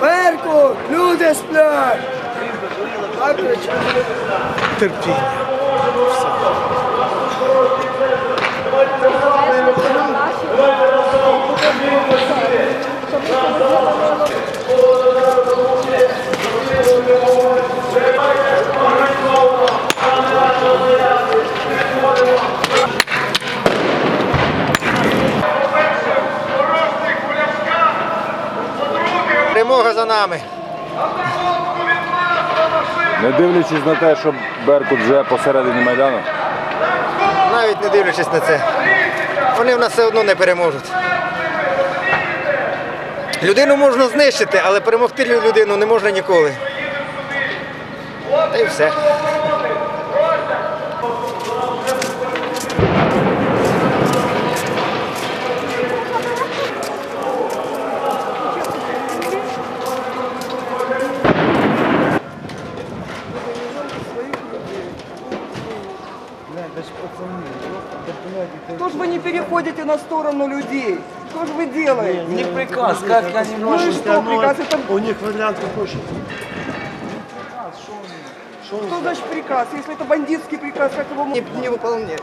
Перку, люди сплять! Терпіння. Перемога за нами. Не дивлячись на те, що Беркут вже посередині Майдану. Навіть не дивлячись на це. Вони в нас все одно не переможуть. Людину можна знищити, але перемогти людину не можна ніколи. Та й все. Что ж вы не переходите на сторону людей? Что же вы делаете? Не приказ, как они Ну и что, приказ это... У них вариант какой же? Что значит приказ? Если это бандитский приказ, как его не, не выполнять?